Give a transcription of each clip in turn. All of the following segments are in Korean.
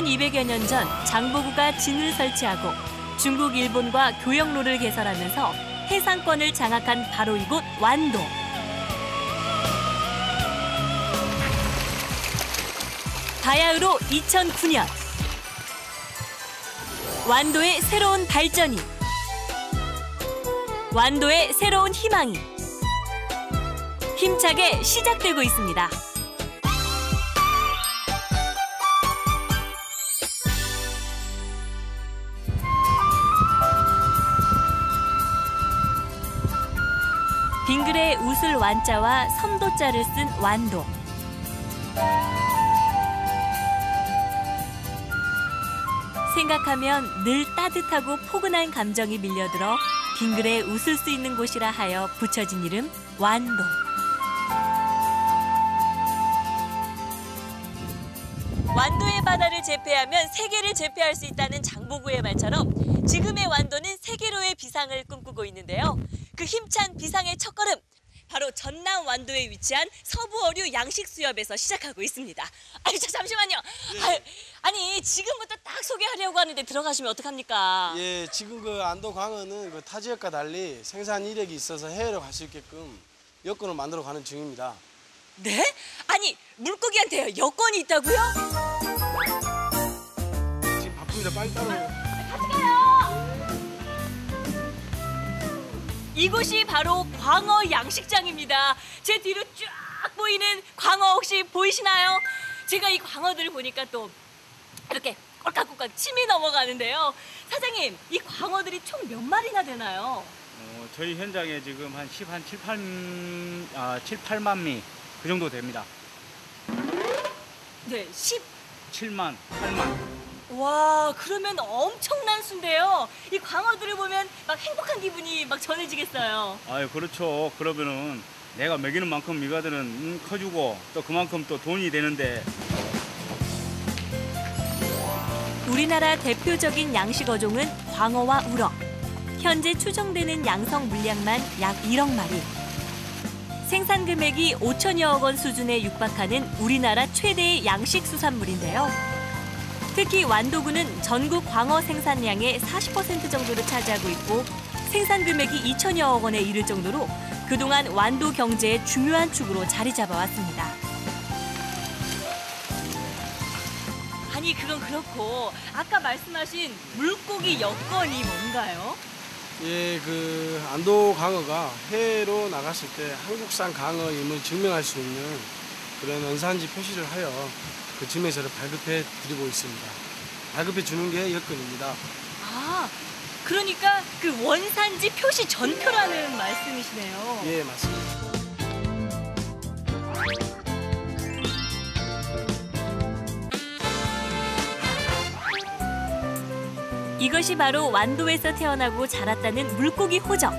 1200여 년 전 장보고가 진을 설치하고 중국, 일본과 교역로를 개설하면서 해상권을 장악한 바로 이곳 완도. 바야흐로 2009년 완도의 새로운 발전이 완도의 새로운 희망이 힘차게 시작되고 있습니다. 빙글의 웃을 완자와 섬도자를 쓴 완도. 생각하면 늘 따뜻하고 포근한 감정이 밀려들어 빙글에 웃을 수 있는 곳이라 하여 붙여진 이름 완도. 완도의 바다를 제패하면 세계를 제패할 수 있다는 장보고의 말처럼 지금의 완도는 세계로의 비상을 꿈꾸고 있는데요. 그 힘찬 비상의 첫걸음 바로 전남 완도에 위치한 서부어류 양식수협에서 시작하고 있습니다. 아니 저 잠시만요. 아유, 아니 지금부터 딱 소개하려고 하는데 들어가시면 어떡합니까? 예, 지금 그 안도 광어는 그 타 지역과 달리 생산 이력이 있어서 해외로 갈 수 있게끔 여건을 만들어 가는 중입니다. 네? 아니 물고기한테 여건이 있다고요? 지금 바쁩니다. 빨리 따라오세요. 이곳이 바로 광어 양식장입니다. 제 뒤로 쫙 보이는 광어 혹시 보이시나요? 제가 이 광어들을 보니까 또 이렇게 꼴깍꼴깍 침이 넘어가는데요. 사장님, 이 광어들이 총 몇 마리나 되나요? 어, 저희 현장에 지금 한 10, 한 7, 8, 아, 7, 8만 미 그 정도 됩니다. 네, 10. 7만, 8만. 와, 그러면 엄청난 수인데요. 이 광어들을 보면 막 행복한 기분이 막 전해지겠어요. 아유, 그렇죠. 그러면은 내가 먹이는 만큼 미가들은 음, 커주고 또 그만큼 또 돈이 되는데 우리나라 대표적인 양식 어종은 광어와 우럭. 현재 추정되는 양성 물량만 약 1억 마리. 생산 금액이 5천여억 원 수준에 육박하는 우리나라 최대의 양식 수산물인데요. 특히 완도군은 전국 광어 생산량의 40% 정도를 차지하고 있고 생산 금액이 2천여억 원에 이를 정도로 그동안 완도 경제의 중요한 축으로 자리 잡아왔습니다. 아니 그건 그렇고 아까 말씀하신 물고기 여건이 뭔가요? 예, 그 안도 광어가 해외로 나갔을 때 한국산 광어임을 증명할 수 있는 그런 원산지 표시를 하여 그 증명서를 발급해 드리고 있습니다. 발급해 주는 게 여건입니다. 아 그러니까 그 원산지 표시 전표라는 말씀이시네요. 예, 맞습니다. 이것이 바로 완도에서 태어나고 자랐다는 물고기 호적.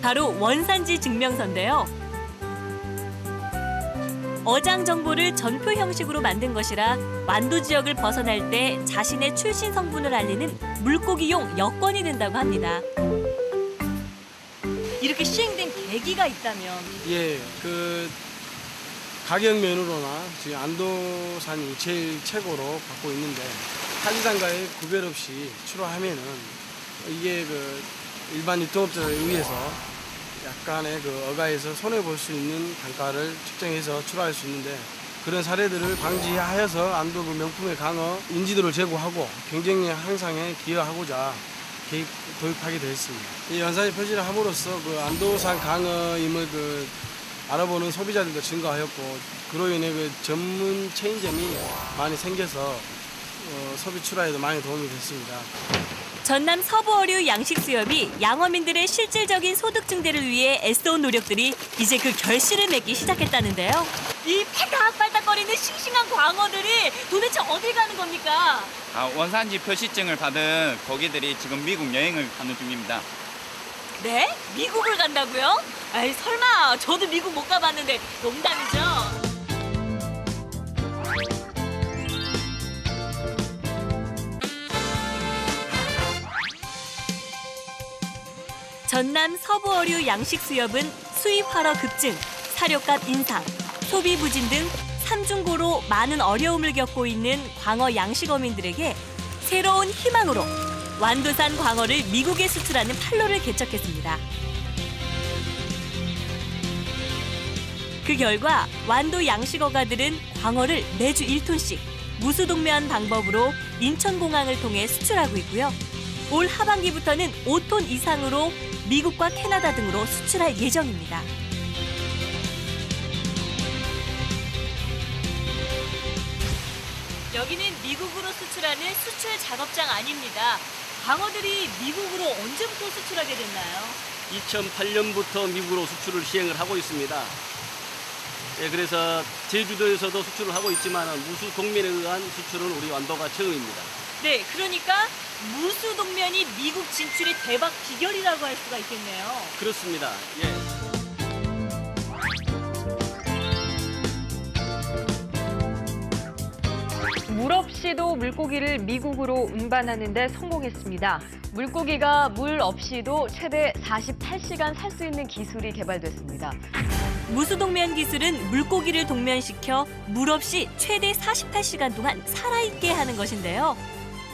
바로 원산지 증명서인데요. 어장 정보를 전표 형식으로 만든 것이라 완도 지역을 벗어날 때 자신의 출신 성분을 알리는 물고기용 여건이 된다고 합니다. 이렇게 시행된 계기가 있다면 예, 그 가격 면으로나 지금 안도산이 제일 최고로 받고 있는데 타지산과의 구별 없이 출하하면은 이게 그 일반 유통업자에 의해서 약간의 그 어가에서 손해 볼 수 있는 단가를 측정해서 출하할 수 있는데 그런 사례들을 방지하여서 안도 그 명품의 강어 인지도를 제고하고 경쟁력 향상에 기여하고자 개입 도입하게 되었습니다. 이 연산지 표시를 함으로써 그 안도산 강어임을 그 알아보는 소비자들도 증가하였고 그로 인해 그 전문 체인점이 많이 생겨서 어, 소비 출하에도 많이 도움이 됐습니다. 전남 서부어류 양식 수협이 양어민들의 실질적인 소득 증대를 위해 애써온 노력들이 이제 그 결실을 맺기 시작했다는데요. 이 팔딱팔딱거리는 싱싱한 광어들이 도대체 어딜 가는 겁니까? 아, 원산지 표시증을 받은 고기들이 지금 미국 여행을 가는 중입니다. 네? 미국을 간다고요? 아이 설마 저도 미국 못 가봤는데 농담이죠? 전남 서부어류 양식 수협은 수입 활어 급증, 사료값 인상, 소비 부진 등 삼중고로 많은 어려움을 겪고 있는 광어 양식 어민들에게 새로운 희망으로 완도산 광어를 미국에 수출하는 판로를 개척했습니다. 그 결과 완도 양식어가들은 광어를 매주 1톤씩 무수동면 방법으로 인천공항을 통해 수출하고 있고요. 올 하반기부터는 5톤 이상으로 미국과 캐나다 등으로 수출할 예정입니다. 여기는 미국으로 수출하는 수출 작업장 아닙니다. 광어들이 미국으로 언제부터 수출하게 됐나요? 2008년부터 미국으로 수출을 시행을 하고 있습니다. 예, 그래서 제주도에서도 수출을 하고 있지만 무수 동면에 의한 수출은 우리 완도가 처음입니다. 네, 그러니까 무수 동면이 미국 진출의 대박 비결이라고 할 수가 있겠네요. 그렇습니다. 예. 물 없이도 물고기를 미국으로 운반하는 데 성공했습니다. 물고기가 물 없이도 최대 48시간 살 수 있는 기술이 개발됐습니다. 무수동면 기술은 물고기를 동면시켜 물 없이 최대 48시간 동안 살아있게 하는 것인데요.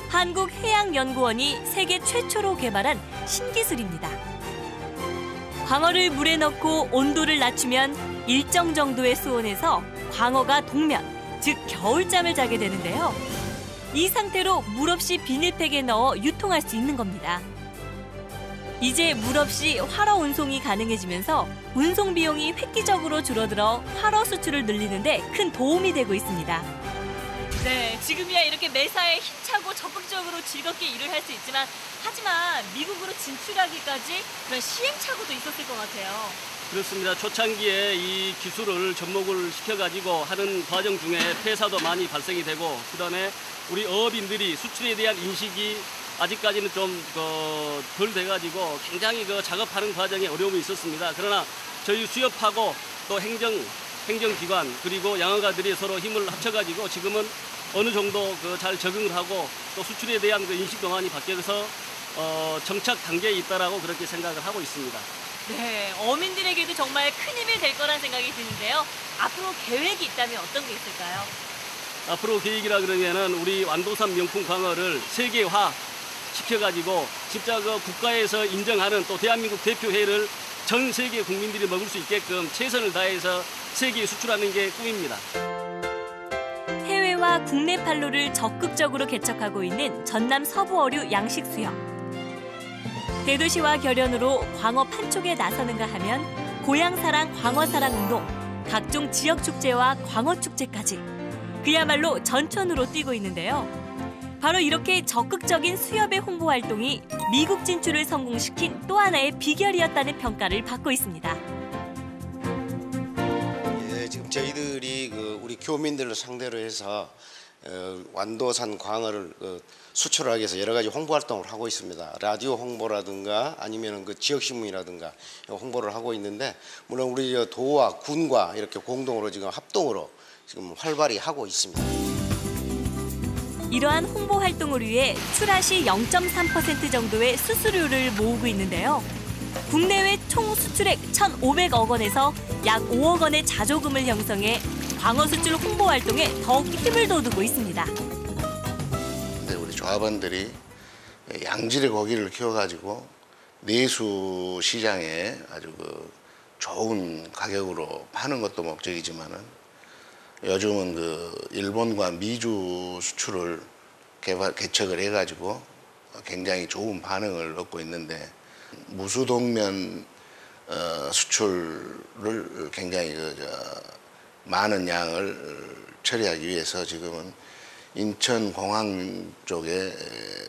한국해양연구원이 세계 최초로 개발한 신기술입니다. 광어를 물에 넣고 온도를 낮추면 일정 정도의 수온에서 광어가 동면, 즉 겨울잠을 자게 되는데요. 이 상태로 물 없이 비닐팩에 넣어 유통할 수 있는 겁니다. 이제 물 없이 활어 운송이 가능해지면서 운송 비용이 획기적으로 줄어들어 활어 수출을 늘리는데 큰 도움이 되고 있습니다. 네, 지금이야 이렇게 매사에 힘차고 적극적으로 즐겁게 일을 할 수 있지만 하지만 미국으로 진출하기까지 그런 시행착오도 있었을 것 같아요. 그렇습니다. 초창기에 이 기술을 접목을 시켜가지고 하는 과정 중에 폐사도 많이 발생이 되고 그다음에 우리 어업인들이 수출에 대한 인식이 아직까지는 좀덜 돼가지고 굉장히 그 작업하는 과정에 어려움이 있었습니다. 그러나 저희 수협하고 또 행정 행정기관 그리고 양어가들이 서로 힘을 합쳐가지고 지금은 어느 정도 그 잘 적응을 하고 또 수출에 대한 그 인식도 많이 바뀌어서 어, 정착 단계에 있다라고 그렇게 생각을 하고 있습니다. 네, 어민들에게도 정말 큰 힘이 될 거란 생각이 드는데요. 앞으로 계획이 있다면 어떤 게 있을까요? 앞으로 계획이라 그러면은 우리 완도산 명품 광어를 세계화 시켜가지고 진짜 그 국가에서 인정하는 또 대한민국 대표회를 전 세계 국민들이 먹을 수 있게끔 최선을 다해서 세계에 수출하는 게 꿈입니다. 해외와 국내 판로를 적극적으로 개척하고 있는 전남 서부 어류 양식 수협. 대도시와 결연으로 광어 판촉에 나서는가 하면 고향사랑 광어사랑 운동, 각종 지역 축제와 광어 축제까지 그야말로 전천으로 뛰고 있는데요. 바로 이렇게 적극적인 수협의 홍보 활동이 미국 진출을 성공시킨 또 하나의 비결이었다는 평가를 받고 있습니다. 예, 지금 저희들이 그 우리 교민들을 상대로 해서 어, 완도산 광어를 그 수출하기 위해서 여러 가지 홍보 활동을 하고 있습니다. 라디오 홍보라든가 아니면은 그 지역 신문이라든가 홍보를 하고 있는데 물론 우리 저 도와 군과 이렇게 공동으로 지금 합동으로 지금 활발히 하고 있습니다. 이러한 홍보 활동을 위해 출하 시 0.3% 정도의 수수료를 모으고 있는데요. 국내외 총 수출액 1,500억 원에서 약 5억 원의 자조금을 형성해 광어 수출 홍보 활동에 더욱 힘을 돋우고 있습니다. 근데 우리 조합원들이 양질의 고기를 키워가지고 내수 시장에 아주 그 좋은 가격으로 파는 것도 목적이지만은 요즘은 그 일본과 미주 수출을 개발 개척을 해가지고 굉장히 좋은 반응을 얻고 있는데 무수동면 어, 수출을 굉장히 그, 저, 많은 양을 처리하기 위해서 지금은 인천 공항 쪽에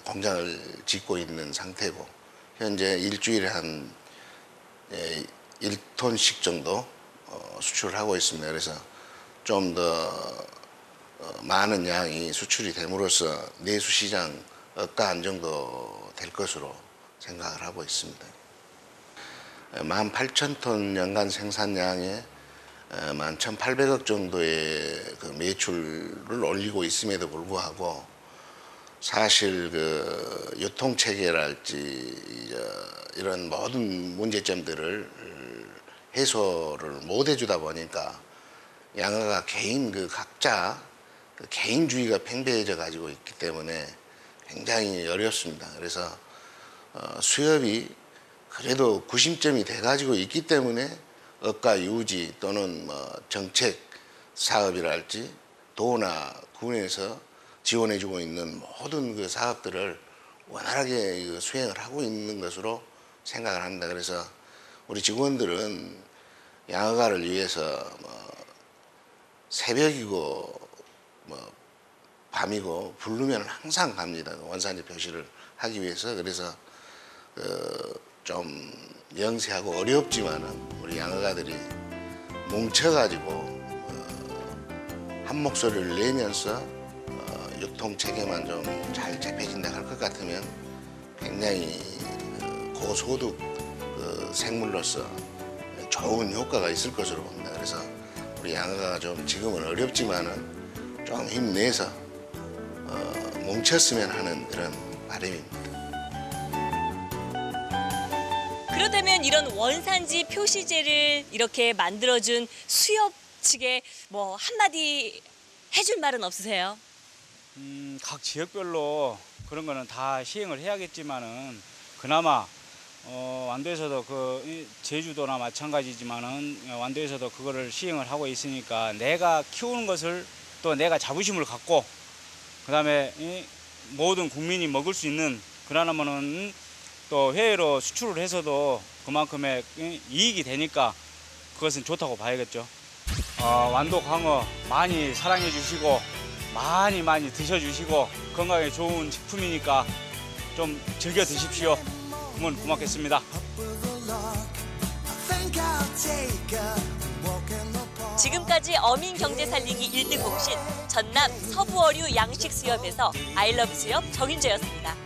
공장을 짓고 있는 상태고 현재 일주일에 한 예, 1톤씩 정도 어, 수출을 하고 있습니다. 그래서 좀더 어, 많은 양이 수출이 됨으로써 내수 시장 억가 안정도 될 것으로 생각을 하고 있습니다. 18,000톤 연간 생산량에 11,800억 정도의 그 매출을 올리고 있음에도 불구하고 사실 그 유통 체계랄지 이런 모든 문제점들을 해소를 못 해주다 보니까 양어가 개인 그 각자 그 개인주의가 팽배해져 가지고 있기 때문에 굉장히 어렵습니다. 그래서 어, 수협이 그래도 구심점이 돼 가지고 있기 때문에 업가 유지 또는 뭐 정책 사업이랄지 도나 군에서 지원해주고 있는 모든 그 사업들을 원활하게 그 수행을 하고 있는 것으로 생각을 합니다. 그래서 우리 직원들은 양어가를 위해서 뭐 새벽이고 뭐 밤이고 부르면 항상 갑니다. 그 원산지 표시를 하기 위해서 그래서 그 좀 영세하고 어렵지만은 우리 양어가들이 뭉쳐가지고 어, 한 목소리를 내면서 어, 유통 체계만 좀 잘 잡혀진다 할 것 같으면 굉장히 그 고소득 그 생물로서 좋은 효과가 있을 것으로 봅니다. 그래서 우리 양어가 좀 지금은 어렵지만은 좀 힘내서 어, 뭉쳤으면 하는 그런 바람입니다. 그렇다면 이런 원산지 표시제를 이렇게 만들어준 수협 측에 뭐 한마디 해줄 말은 없으세요? 음, 각 지역별로 그런 거는 다 시행을 해야겠지만은 그나마 어, 완도에서도 그 이, 제주도나 마찬가지지만은 어, 완도에서도 그거를 시행을 하고 있으니까 내가 키우는 것을 또 내가 자부심을 갖고 그다음에 이 모든 국민이 먹을 수 있는 그러나면은 또 해외로 수출을 해서도 그만큼의 이 이익이 되니까 그것은 좋다고 봐야겠죠. 어, 완도 광어 많이 사랑해 주시고 많이 많이 드셔 주시고 건강에 좋은 식품이니까 좀 즐겨 드십시오. 그러면 고맙겠습니다. 지금까지 어민 경제 살리기 1등 공신 전남 서부어류 양식 수협에서 아이러브 수협 정인재였습니다.